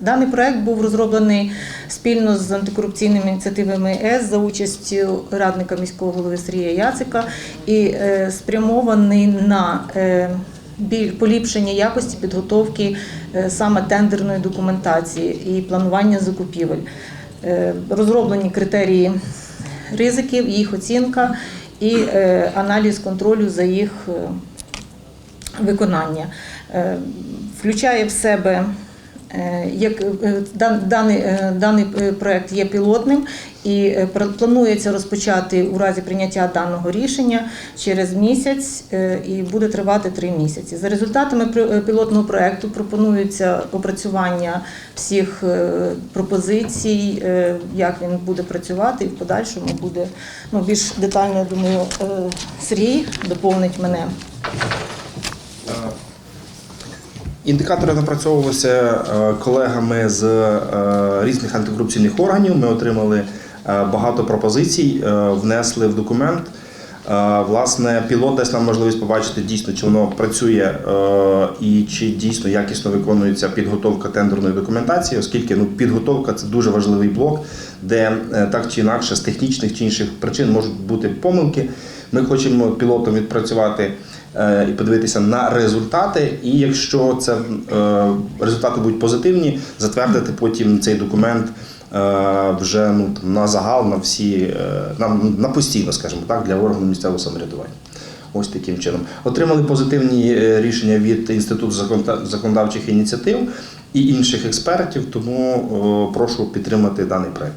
Даний проект був розроблений спільно з антикорупційними ініціативами ЕС за участю радника міського голови Сергія Яцика і е, спрямований на е, поліпшення якості підготовки е, саме тендерної документації і планування закупівель. Розроблені критерії ризиків, їх оцінка і аналіз контролю за їх виконання. Включає в себе як е, даний, е, даний е, проект є пілотним і е, планується розпочати у разі прийняття даного рішення через місяць е, і буде тривати три місяці. За результатами е, пілотного проекту пропонується опрацювання всіх е, пропозицій, е, як він буде працювати, і в подальшому буде ну, більш детально, я думаю, е, Сергій доповнить мене. Індикатори напрацьовувалися е, колегами з е, різних антикорупційних органів. Ми отримали е, багато пропозицій, внесли в документ. Власне, пілот дасть нам можливість побачити дійсно, чи воно працює і чи дійсно якісно виконується підготовка тендерної документації, оскільки ну, підготовка це дуже важливий блок, де так чи інакше з технічних чи інших причин можуть бути помилки. Ми хочемо пілотом відпрацювати і подивитися на результати. І якщо це е, результати будуть позитивні, затвердити потім цей документ е, вже ну на загал, на всі е, на, на постійно, скажімо так, для органу місцевого самоврядування. Ось таким чином. Отримали позитивні е, рішення від Інституту законодавчих ініціатив і інших експертів, тому е, прошу підтримати даний проект.